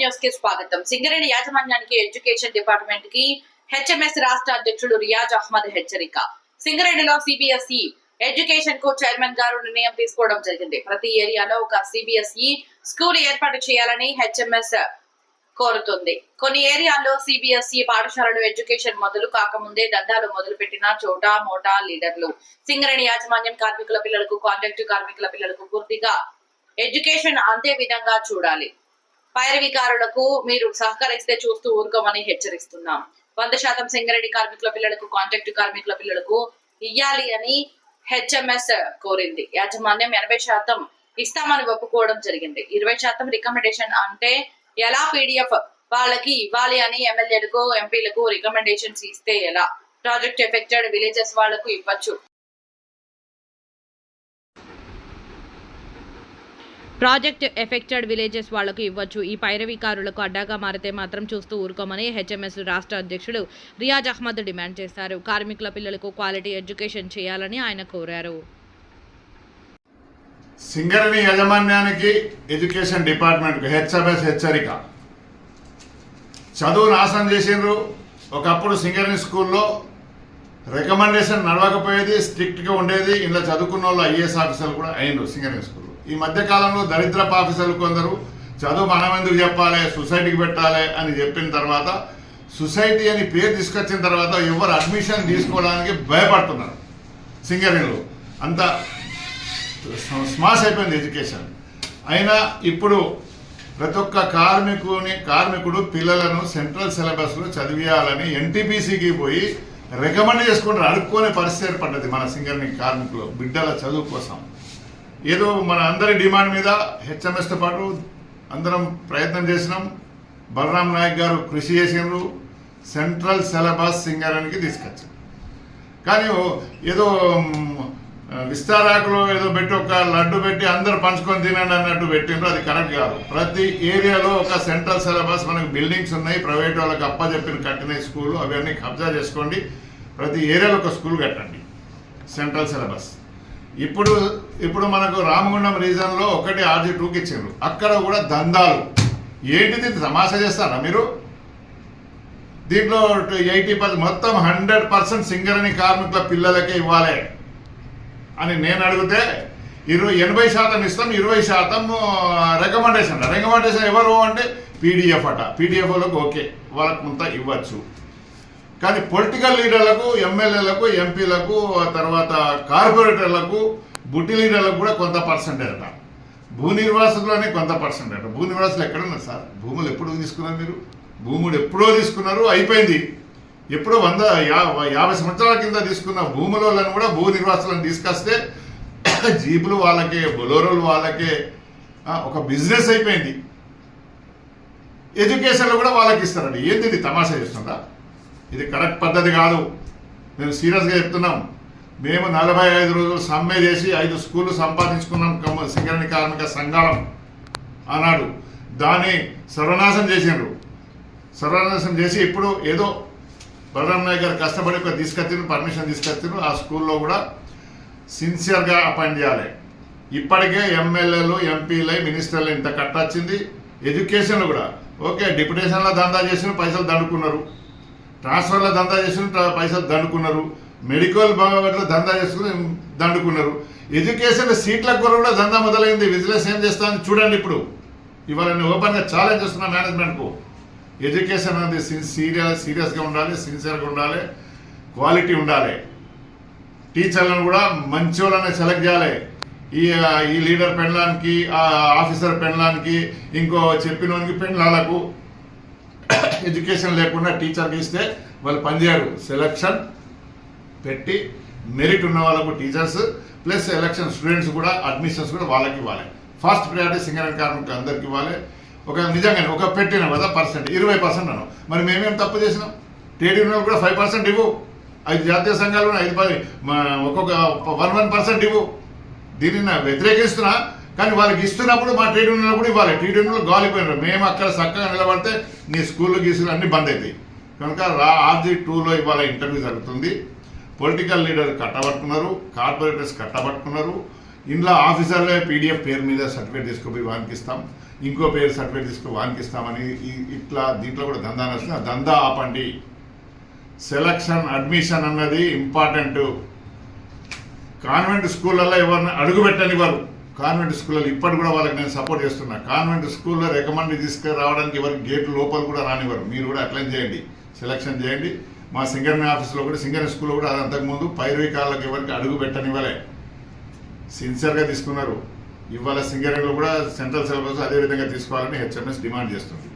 న్యూస్కి స్వాగతం. సింగరేణి యాజమాన్యానికి ఎడ్యుకేషన్ డిపార్ట్మెంట్కి హెచ్ఎంఎస్ రాష్ట్ర అధ్యక్షుడు రియాజ్ అహ్మద్ హెచ్చరిక. సింగరేణిలో సిబిఎస్ఈ ఎడ్యుకేషన్కు చైర్మన్ గారు నిర్ణయం తీసుకోవడం జరిగింది. ప్రతి ఏరియాలో ఒక సిబిఎస్ఈ స్కూల్ ఏర్పాటు చేయాలని హెచ్ఎంఎస్ కోరుతుంది. కొన్ని ఏరియాల్లో సిబిఎస్ఈ పాఠశాలలు ఎడ్యుకేషన్ మొదలు కాకముందే దందాలు మొదలు పెట్టిన చోటా మోటా లీడర్లు. సింగరేణి యాజమాన్యం కార్మికుల పిల్లలకు కాంట్రాక్టు కార్మికుల పిల్లలకు పూర్తిగా ఎడ్యుకేషన్ అంతే విధంగా చూడాలి. పైరవికారులకు మీరు సహకరిస్తే చూస్తూ ఊరుకోమని హెచ్చరిస్తున్నాం. వంద శాతం సింగరేణి కార్మికుల పిల్లలకు కాంట్రాక్టు కార్మికుల పిల్లలకు ఇయ్యాలి అని హెచ్ఎంఎస్ కోరింది. యాజమాన్యం ఎనభై శాతం ఇస్తామని ఒప్పుకోవడం జరిగింది. ఇరవై శాతం రికమెండేషన్ అంటే ఎలా పీడిఎఫ్ వాళ్ళకి ఇవ్వాలి అని ఎమ్మెల్యేలకు ఎంపీలకు రికమెండేషన్స్ ఇస్తే ఎలా? ప్రాజెక్ట్ ఎఫెక్టెడ్ విలేజెస్ వాళ్ళకు ఇవ్వచ్చు. ప్రాజెక్ట్ ఎఫెక్టెడ్ విలేజెస్ వాళ్ళకు ఇవ్వచ్చు. ఈ పైరవీకారులకు అడ్డాగా మారితే మాత్రం చూస్తూ ఊరుకోమని హెచ్ఎంఎస్ రాష్ట్ర అధ్యక్షుడు రియాజ్ అహ్మద్ డిమాండ్ చేశారు. కార్మికుల పిల్లలకు క్వాలిటీ ఎడ్యుకేషన్ చేయాలని ఆయన కోరారు. సింగరణి యాజమాన్యానికి ఎడ్యుకేషన్ డిపార్ట్మెంట్కి హెచ్ఎంఎస్ హెచ్చరిక. చదువు నాశనం చేసిండ్రు. ఒకప్పుడు సింగరణి స్కూల్లో రికమెండేషన్ నడవకపోయేది స్ట్రిక్ట్గా ఉండేది. ఇలా చదువుకున్న వాళ్ళు ఐఏఎస్ ఆఫీసర్లు కూడా అయినరు సింగరణి స్కూల్ ఈ మధ్యకాలంలో దరిద్రపు ఆఫీసర్లు కొందరు చదువు మనం ఎందుకు చెప్పాలి సొసైటీకి పెట్టాలి అని చెప్పిన తర్వాత సొసైటీ అని పేరు తీసుకొచ్చిన తర్వాత ఎవరు అడ్మిషన్ తీసుకోవడానికి భయపడుతున్నారు సింగరేణిలో. అంత స్మాష్ అయిపోయింది ఎడ్యుకేషన్. అయినా ఇప్పుడు ప్రతి ఒక్క కార్మికుని కార్మికుడు పిల్లలను సెంట్రల్ సిలబస్లో చదివియాలని ఎన్టీపీసీకి పోయి రికమెండ్ చేసుకుంటారు అడుక్కునే పరిస్థితి ఏర్పడ్డది మన సింగర్ని కార్మికులు బిడ్డల చదువు కోసం. ఏదో మన అందరి డిమాండ్ మీద హెచ్ఎంఎస్తో పాటు అందరం ప్రయత్నం చేసినాం. బలరాం నాయక్ గారు కృషి చేసినారు సెంట్రల్ సిలబస్ సింగరానికి తీసుకొచ్చారు కానీ ఏదో విస్తారాకులో ఏదో పెట్టి ఒక లడ్డు పెట్టి అందరు పంచుకొని తినండి అన్నట్టు పెట్టిండ్రు. అది కరెక్ట్ కాదు. ప్రతి ఏరియాలో ఒక సెంట్రల్ సిలబస్ మనకు బిల్డింగ్స్ ఉన్నాయి. ప్రైవేట్ వాళ్ళకి అప్ప చెప్పిన కట్టిన స్కూల్. అవన్నీ కబ్జా చేసుకోండి. ప్రతి ఏరియాలో ఒక స్కూల్ కట్టండి. Central syllabus. ఇప్పుడు ఇప్పుడు మనకు రామగుండం రీజన్లో ఒకటి ఆర్జీ టూకి ఇచ్చిండ్రు. అక్కడ కూడా దందాలు. ఏంటిది? తమాషా చేస్తారా మీరు? దీంట్లో ఎయిటీ పర్సెంట్ మొత్తం హండ్రెడ్ పర్సెంట్ సింగరణి కార్మికుల పిల్లలకే ఇవ్వాలి. అని నేను అడిగితే ఇరవై ఎనభై శాతం ఇస్తాం ఇరవై శాతం రికమెండేషన్ రికమెండేషన్ ఎవరు అంటే పీడిఎఫ్ అట. పీడిఎఫ్లోకి ఓకే. వాళ్ళకు కొంత ఇవ్వచ్చు. కానీ పొలిటికల్ లీడర్లకు ఎమ్మెల్యేలకు ఎంపీలకు తర్వాత కార్పొరేటర్లకు బుట్టి లీడర్లకు కూడా కొంత పర్సెంటేజ్ అట. భూ నిర్వాసులని కొంత పర్సెంటేజ్ అట. భూ నిర్వాసులు ఎక్కడున్నారు సార్? భూములు ఎప్పుడు తీసుకున్నారు మీరు? భూములు ఎప్పుడో తీసుకున్నారు? అయిపోయింది. ఎప్పుడో వంద యాభై సంవత్సరాల కింద తీసుకున్న భూములను కూడా భూ నిర్వాసులను తీసుకొస్తే జీపులు వాళ్ళకే బొలోరోలు వాళ్ళకే ఒక బిజినెస్ అయిపోయింది. ఎడ్యుకేషన్లో కూడా వాళ్ళకి ఇస్తారండి ఏంది తమాషా చేస్తుందా? ఇది కరెక్ట్ పద్ధతి కాదు. మేము సీరియస్గా చెప్తున్నాం. మేము నలభై ఐదు రోజులు సమ్మె చేసి ఐదు స్కూళ్ళు సంపాదించుకున్నాం. కమ్మ- కార్మిక సంఘాలం అన్నాడు. దాన్ని సర్వనాశం చేసిండ్రు. సర్వనాశం చేసి ఇప్పుడు ఏదో బలరాం నాయక్ గారు కష్టపడి ఒక తీసుకొచ్చిండ్రు పర్మిషన్ తీసుకొచ్చిండ్రు. ఆ స్కూల్లో కూడా సిన్సియర్గా అపాయింట్ చేయాలి. ఇప్పటికే ఎమ్మెల్యేలు ఎంపీలై మినిస్టర్లు ఇంత కట్టొచ్చింది ఎడ్యుకేషన్లు కూడా. ఓకే డిప్యుటేషన్లో దందా చేసిన పైసలు దండుకున్నారు. ట్రాన్స్ఫర్లో దందా చేసుకుని పైసలు దండుకున్నారు. మెడికల్ బాగా దందా చేసుకుని దండుకున్నారు. ఎడ్యుకేషన్ సీట్ల కూడా దందా మొదలైంది. విజిలెన్స్ ఏం చేస్తామని చూడండి ఇప్పుడు. ఇవాళ నేను ఓపెన్గా ఛాలెంజ్ చేస్తున్నా మేనేజ్మెంట్కు ఎడ్యుకేషన్ అనేది సీరియస్ సీరియస్గా ఉండాలి సిన్సియర్గా ఉండాలి క్వాలిటీ ఉండాలి. టీచర్లను కూడా మంచి వాళ్ళని సెలెక్ట్ చేయాలి. ఈ ఈ లీడర్ పెండ్లానికి ఆ ఆఫీసర్ పెళ్ళడానికి ఇంకో చెప్పినోనికి పెళ్ళాలకు ఎడ్యుకేషన్ లేకుండా టీచర్కి ఇస్తే వాళ్ళు పనిచేయరు సెలక్షన్ పెట్టి మెరిట్ ఉన్న వాళ్ళకు టీచర్స్ ప్లస్ ఎలక్షన్ స్టూడెంట్స్ కూడా అడ్మిషన్స్ కూడా వాళ్ళకి ఇవ్వాలి. ఫస్ట్ ప్రయారిటీ సింగరేణి కార్మికులు అందరికి ఇవ్వాలి. ఒక నిజంగానే ఒక పెట్టిన కదా పర్సెంట్ ఇరవై పర్సెంట్ అన్నాం మరి మేమేం తప్పు చేసినాం? ట్రేడ్ యూనియన్ కూడా ఫైవ్ పర్సెంట్ ఇవ్వు. ఐదు జాతీయ సంఘాలు ఐదు పది ఒక్కొక్క వన్ వన్ పర్సెంట్ ఇవ్వు. దీన్ని వ్యతిరేకిస్తున్నా. కానీ వాళ్ళకి ఇస్తున్నప్పుడు మా ట్రేడ్ యూనియన్లు కూడా ఇవ్వాలి. ట్రేడ్ యూనియన్లు గాలిపోయినారు. మేము అక్కడ చక్కగా నిలబడితే నీ స్కూళ్ళు గీసులు అన్ని బంద్ అవుతాయి కనుక రా ఆర్జీ టూలో ఇవాళ ఇంటర్వ్యూ జరుగుతుంది. పొలిటికల్ లీడర్ కట్టబట్టుకున్నారు. కార్పొరేటర్స్ కట్టబట్టుకున్నారు. ఇంట్లో ఆఫీసర్లే పీడిఎఫ్ పేరు మీద సర్టిఫికేట్ తీసుకుపోయి వానికి ఇస్తాం. ఇంకో పేరు సర్టిఫికేట్ తీసుకుని వానికిస్తామని ఇట్లా దీంట్లో కూడా దందా నడుస్తుంది దందా ఆపండి. సెలక్షన్ అడ్మిషన్ అన్నది ఇంపార్టెంట్ కాన్వెంట్ స్కూళ్ళల్లో ఎవరిని అడుగు పెట్టనివ్వరు కాన్వెంట్ స్కూళ్ళలో ఇప్పటి కూడా వాళ్ళకి నేను సపోర్ట్ చేస్తున్నా. కాన్వెంట్ స్కూల్లో రికమెండ్ తీసుకురావడానికి ఎవరికి గేట్ లోపల కూడా రానివ్వరు. మీరు కూడా అట్లనే చేయండి. సెలక్షన్ చేయండి. మా సింగర్ని ఆఫీస్లో కూడా సింగర్ స్కూల్లో కూడా అది అంతకుముందు పైరవికాలకు ఎవరికి అడుగు పెట్టనివ్వలే. సిన్సియర్గా తీసుకున్నారు. ఇవాళ సింగరేణిలో కూడా సెంట్రల్ సిలబస్ అదే విధంగా తీసుకోవాలని హెచ్ఎంఎస్ డిమాండ్ చేస్తుంది.